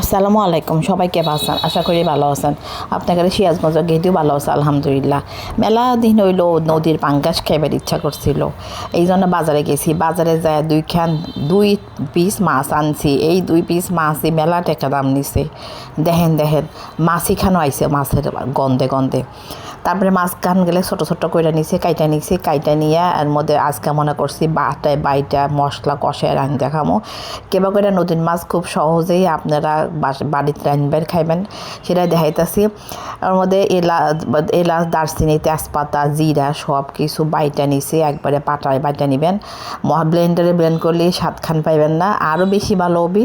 আসসালামু আলাইকুম, সবাই কে আছেন? আশা করি ভালো আছেন। আপনাদের সিরাজগঞ্জ গেদিও ভালো আছে, আলহামদুলিল্লাহ। মেলা দিন হইল নদীর পাঙ্গাস খাইবার ইচ্ছা করছিল। এই জন্য বাজারে গেছি। বাজারে যায় দুইখান, দুই পিস মাছ আনছি। এই দুই পিস মাছই মেলা টাকা দাম নিছে। দেখেন দেখেন মাছই খানো আইছে মাছের গন্ধে গন্ধে। তারপরে মাছ কান গেলে ছোট ছোট করে নিছে, কাইটা নিছি, কাইটা নিয়ে এর মধ্যে আজকে মনে করছি বাটায়, বাইটা মশলা কষায় রান দেখামো। কেবা করে নদীর মাছ খুব সহজেই আপনারা বাড়িতে রানবেন খাইবেন সেটা দেখাইতেছি। ওর মধ্যে এলাচ এলাচ, দারচিনি, তেজপাতা, জিরা সব কিছু বাইটা নিছি, একবারে পাটায় বাইটা নেবেন। ব্লেন্ডারে ব্লেন্ড করলে স্বাদ খান পাইবেন না। আরও বেশি ভালো হবে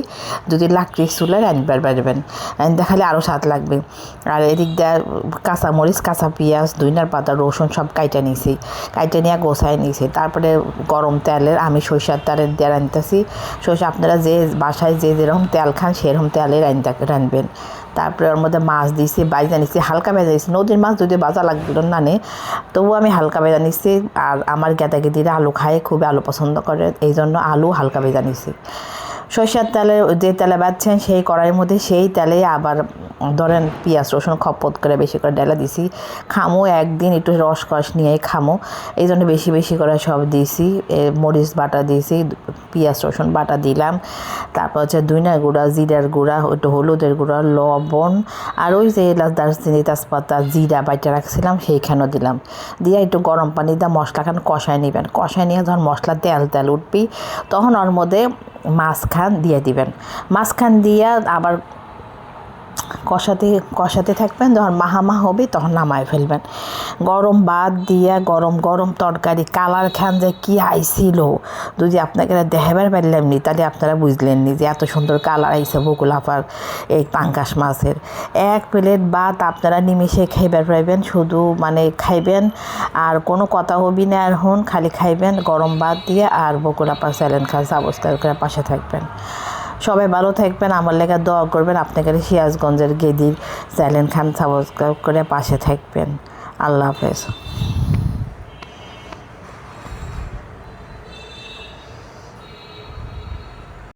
যদি লাকড়ি চুলে রানবার পারবেন দেখালে আরও স্বাদ লাগবে। আর এদিক দিয়ে কাঁচামরিচ, কাঁচা পেঁয়াজ দুইনার পাতা, রসুন সব কাইটা নিছি। কাইটা নিয়ে গোছায় নিছি। তারপরে গরম তেলের, আমি সরিষার তেলের দিয়ে রানতেছি সরিষা আপনারা যে বাসায় যে যেরকম তেল খান সেরকম তেলে রানতে রাঁধবেন। তারপরে ওর মধ্যে মাছ দিয়েছি বাইজা নিচ্ছি হালকা ভেজা দিচ্ছি নদীর মাছ যদি বাজা লাগল না নে, তবুও আমি হালকা ভেজা নিচ্ছি আর আমার গেঁদা গেদিরা আলু খায়, খুবই আলু পছন্দ করে, এই জন্য আলু হালকা ভেজা নিচ্ছি সরিষার তেলে যে তেলে বাচ্ছেন সেই কড়াইয়ের মধ্যে সেই তেলে আবার ধরেন পেঁয়াজ রসুন খপত করে বেশি করে ডেলা দিছি। খামো, একদিন একটু রস কষ নিয়ে খামো। এই জন্য বেশি বেশি করে সব দিছি। মরিচ বাটা দিয়েছি পেঁয়াজ রসুন বাটা দিলাম। তারপর হচ্ছে দুইনার গুঁড়া, জিরার গুঁড়া, একটু হলুদের গুঁড়া, লবণ আর ওই যে এলাচ, দারচিনি, তেজপাতা, জিরা বাইটা রাখছিলাম, সেইখানেও দিলাম। দিয়ে একটু গরম পানি দিয়ে মশলাখান কষায় নেবেন। কষায় নিয়ে যখন মশলা তেল তেল উঠবি, তখন ওর মধ্যে মাছখান দিয়ে দিবেন। মাছখান দিয়ে আবার কষাতে কষাতে থাকবেন, যখন মাহামা হবে তখন নামায় ফেলবেন। গরম বাদ দিয়া গরম গরম তরকারি, কালার খান যে কী আইছিল, যদি আপনাকে দেখাবার পারলাম নি তাহলে আপনারা বুঝলেন নি যে এত সুন্দর কালার আইছে বকুল আপার এই পাঙ্কাশ মাছের। এক প্লেট ভাত আপনারা নিমিশে খাইবার পাইবেন, শুধু মানে খাইবেন, আর কোনো কথা হবি না আর হন, খালি খাইবেন, গরম ভাত দিয়ে আর বকুল আপার স্যালেন খান সাবস্ক্রাইব করে পাশে থাকবেন। সবাই ভালো থাকবেন, আমার লেখা দোয়া করবেন। আপনাকে সিরাজগঞ্জের গেদির স্যালেন খান সাবস্ক্রাইব করে পাশে থাকবেন। আল্লাহ হাফেজ।